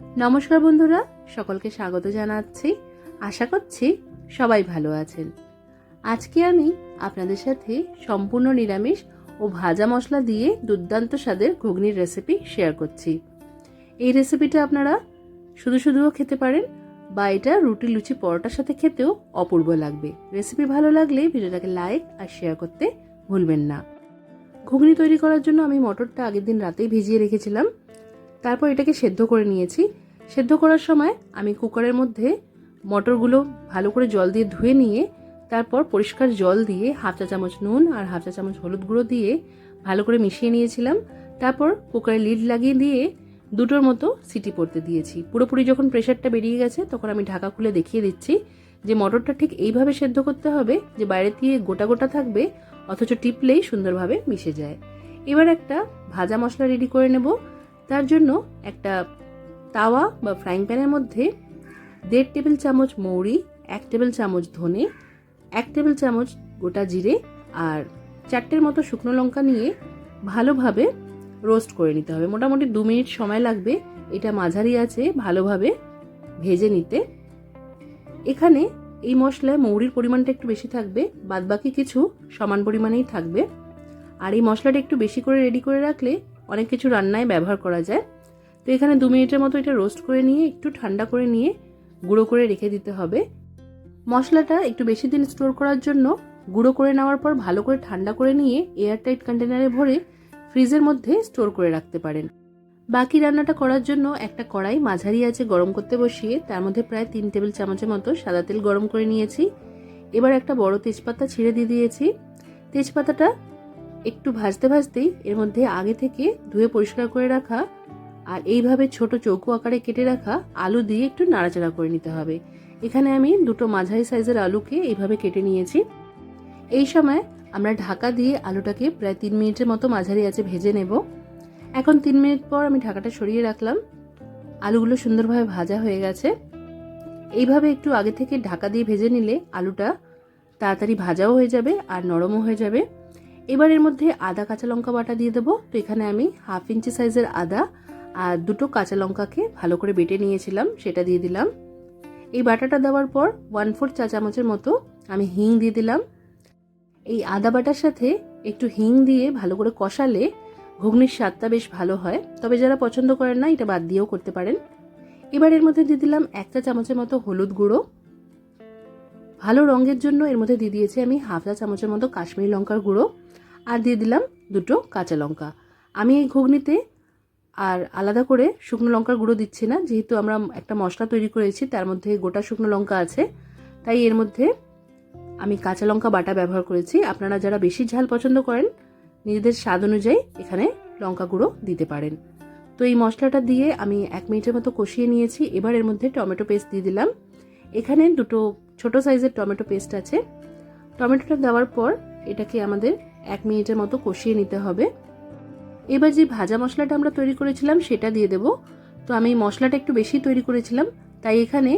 নমস্কার বন্ধুরা, সকলকে স্বাগত জানাচ্ছি। আশা করছি সবাই ভালো আছেন। আজকে আমি আপনাদের সাথে সম্পূর্ণ নিরামিষ ও ভাজা মশলা দিয়ে দুর্দান্ত স্বাদের ঘুগনির রেসিপি শেয়ার করছি। এই রেসিপিটা আপনারা শুধু শুধুও খেতে পারেন বা এটা রুটি লুচি পরোটার সাথে খেতেও অপূর্ব লাগবে। রেসিপি ভালো লাগলে ভিডিওটাকে লাইক আর শেয়ার করতে ভুলবেন না। ঘুগনি তৈরি করার জন্য আমি মটরটা আগের দিন রাতেই ভিজিয়ে রেখেছিলাম। তারপর এটাকে সেদ্ধ করে নিয়েছি। সেদ্ধ করার সময় আমি কুকারের মধ্যে মটরগুলো ভালো করে জল দিয়ে ধুয়ে নিয়ে, তারপর পরিষ্কার জল দিয়ে হাফ চা চামচ নুন আর হাফ চা চামচ হলুদ গুঁড়ো দিয়ে ভালো করে মিশিয়ে নিয়েছিলাম। তারপর কুকারে লিড লাগিয়ে দিয়ে দুটোর মতো সিটি পড়তে দিয়েছি। পুরোপুরি যখন প্রেশারটা বেরিয়ে গেছে, তখন আমি ঢাকা খুলে দেখিয়ে দিচ্ছি যে মটরটা ঠিক এইভাবে সেদ্ধ করতে হবে যে বাইরে দিয়ে গোটা গোটা থাকবে, অথচ টিপলেই সুন্দরভাবে মিশে যায়। এবার একটা ভাজা মশলা রেডি করে নেব। তার জন্য একটা তাওয়া বা ফ্রাইং প্যানের মধ্যে দেড় টেবিল চামচ মৌরি, এক টেবিল চামচ ধনে, এক টেবিল চামচ গোটা জিরে আর চারটের মতো শুকনো লঙ্কা নিয়ে ভালোভাবে রোস্ট করে নিতে হবে। মোটামুটি দু মিনিট সময় লাগবে, এটা মাঝারি আছে, ভালোভাবে ভেজে নিতে। এখানে এই মশলায় মৌরির পরিমাণটা একটু বেশি থাকবে, বাদবাকি কিছু সমান পরিমাণেই থাকবে। আর এই মশলাটা একটু বেশি করে রেডি করে রাখলে অনেক কিছু রান্নায় ব্যবহার করা যায়। তো এখানে দু মিনিটের মতো এটা রোস্ট করে নিয়ে, একটু ঠান্ডা করে নিয়ে গুঁড়ো করে রেখে দিতে হবে। মশলাটা একটু বেশি দিন স্টোর করার জন্য গুঁড়ো করে নেওয়ার পর ভালো করে ঠান্ডা করে নিয়ে এয়ারটাইট কন্টেনারে ভরে ফ্রিজের মধ্যে স্টোর করে রাখতে পারেন। বাকি রান্নাটা করার জন্য একটা কড়াই মাঝারি আছে গরম করতে বসিয়ে, তার মধ্যে প্রায় তিন টেবিল চামচের মতো সাদা তেল গরম করে নিয়েছি। এবার একটা বড় তেজপাতা ছিঁড়ে দিয়ে দিয়েছি। তেজপাতাটা একটু ভাজতে ভাজতেই এর মধ্যে আগে থেকে ধুয়ে পরিষ্কার করে রাখা আর এইভাবে ছোট চৌকো আকারে কেটে রাখা আলু দিয়ে একটু নাড়াচাড়া করে নিতে হবে। এখানে আমি দুটো মাঝারি সাইজের আলুকে এইভাবে কেটে নিয়েছি। এই সময় আমরা ঢাকা দিয়ে আলুটাকে প্রায় তিন মিনিটের মতো মাঝারি আছে ভেজে নেব। এখন তিন মিনিট পর আমি ঢাকাটা সরিয়ে রাখলাম। আলুগুলো সুন্দরভাবে ভাজা হয়ে গেছে। এইভাবে একটু আগে থেকে ঢাকা দিয়ে ভেজে নিলে আলুটা তাড়াতাড়ি ভাজাও হয়ে যাবে আর নরমও হয়ে যাবে। এবার এর মধ্যে আদা, কাঁচা লঙ্কা বাটা দিয়ে দেবো। তো এখানে আমি হাফ ইঞ্চি সাইজের আদা আর দুটো কাঁচা লঙ্কাকে ভালো করে বেটে নিয়েছিলাম, সেটা দিয়ে দিলাম। এই বাটাটা দেওয়ার পর ওয়ান ফোর চা চামচের মতো আমি হিং দিয়ে দিলাম। এই আদা বাটার সাথে একটু হিং দিয়ে ভালো করে কষালে ঘুগনির স্বাদটা বেশ ভালো হয়। তবে যারা পছন্দ করেন না, এটা বাদ দিয়েও করতে পারেন। এবার এর মধ্যে দিয়ে দিলাম একটা চামচের মতো হলুদ গুঁড়ো। ভালো রঙের জন্য এর মধ্যে দিয়ে দিয়েছি আমি হাফ চা চামচের মতো কাশ্মীরি লঙ্কার গুঁড়ো। আর দিয়ে দিলাম দুটো কাঁচা লঙ্কা। আমি এই ঘুগনিতে আর আলাদা করে শুকনো লঙ্কার গুঁড়ো দিচ্ছি না, যেহেতু আমরা একটা মশলা তৈরি করেছি, তার মধ্যে গোটা শুকনো লঙ্কা আছে। তাই এর মধ্যে আমি কাঁচা লঙ্কা বাটা ব্যবহার করেছি। আপনারা যারা বেশি ঝাল পছন্দ করেন, নিজেদের স্বাদ অনুযায়ী এখানে লঙ্কা গুঁড়ো দিতে পারেন। তো এই মশলাটা দিয়ে আমি এক মিনিটের মতো কষিয়ে নিয়েছি। এবার এর মধ্যে টমেটো পেস্ট দিয়ে দিলাম। এখানে দুটো ছোট সাইজের টমেটো পেস্ট আছে। টমেটোটা দেওয়ার পর এটাকে আমাদের এক মিনিটের মতো কষিয়ে নিতে হবে। এবার যে ভাজা মশলাটা আমরা তৈরি করেছিলাম সেটা দিয়ে দেব। তো আমি মশলাটা একটু বেশি তৈরি করেছিলাম, তাই এখানে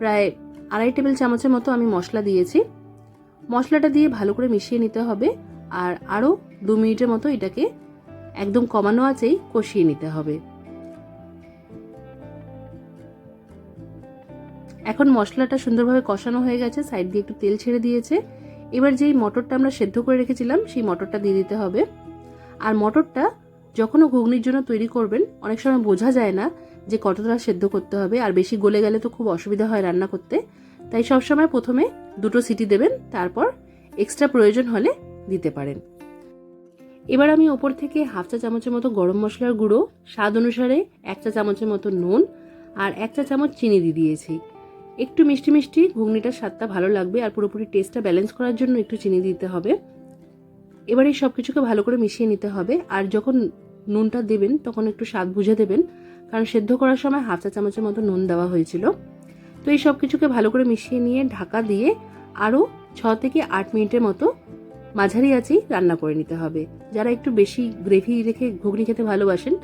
প্রায় আড়াই টেবিল চামচের মতো আমি মশলা দিয়েছি। মশলাটা দিয়ে ভালো করে মিশিয়ে নিতে হবে আর আরও দু মিনিটের মতো এটাকে একদম কমানো আছেই কষিয়ে নিতে হবে। এখন মশলাটা সুন্দরভাবে কষানো হয়ে গেছে, সাইড দিয়ে একটু তেল ছেড়ে দিয়েছে। এবার যেই মটরটা আমরা সেদ্ধ করে রেখেছিলাম, সেই মটরটা দিয়ে দিতে হবে। আর মটরটা যখনও ঘুগনির জন্য তৈরি করবেন, অনেক সময় বোঝা যায় না যে কতটা সেদ্ধ করতে হবে, আর বেশি গলে গেলে তো খুব অসুবিধা হয় রান্না করতে। তাই সবসময় প্রথমে দুটো সিটি দেবেন, তারপর এক্সট্রা প্রয়োজন হলে দিতে পারেন। এবার আমি ওপর থেকে হাফ চা চামচের মতো গরম মশলার গুঁড়ো, স্বাদ অনুসারে এক চা চামচের মতো নুন আর এক চা চামচ চিনি দিয়ে দিয়েছি। একটু মিষ্টি মিষ্টি ঘুগনিটার স্বাদটা ভালো লাগবে আর পুরোপুরি টেস্টটা ব্যালেন্স করার জন্য একটু চিনি দিতে হবে। এবার সব কিছুকে ভালো করে মিশিয়ে নিতে হবে আর যখন নুনটা দেবেন তখন একটু স্বাদ বুঝে দেবেন। কারণ সেদ্ধ করার সময় হাফ চা চামচের মতো নুন দেওয়া হয়েছিল। তো এই সব কিছুকে ভালো করে মিশিয়ে নিয়ে ঢাকা দিয়ে আরও ছ থেকে আট মিনিটের মতো মাঝারি আছেই রান্না করে নিতে হবে। যারা একটু বেশি গ্রেভি রেখে ঘুগনি খেতে ভালোবাসেন,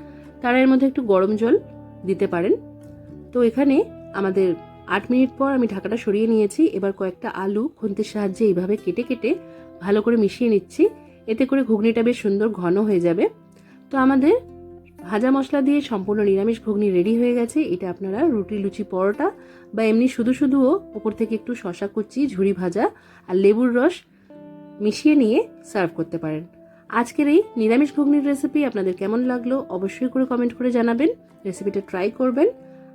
তারা এর মধ্যে একটু গরম জল দিতে পারেন। তো এখানে আমাদের আট মিনিট পর আমি ঢাকাটা সরিয়ে নিয়েছি। এবার কয়েকটা আলু খুন্তির সাহায্যে এইভাবে কেটে কেটে ভালো করে মিশিয়ে নিচ্ছি। এতে করে ঘুগনিটা বেশ সুন্দর ঘন হয়ে যাবে। তো আমাদের ভাজা মশলা দিয়ে সম্পূর্ণ নিরামিষ ঘুগনি রেডি হয়ে গেছে। এটা আপনারা রুটি, লুচি, পরোটা বা এমনি শুধু শুধুও ওপর থেকে একটু শশা কুচি ঝুড়ি ভাজা আর লেবুর রস মিশিয়ে নিয়ে সার্ভ করতে পারেন। আজকের এই নিরামিষ ঘুগনির রেসিপি আপনাদের কেমন লাগল অবশ্যই করে কমেন্ট করে জানাবেন। রেসিপিটা ট্রাই করবেন।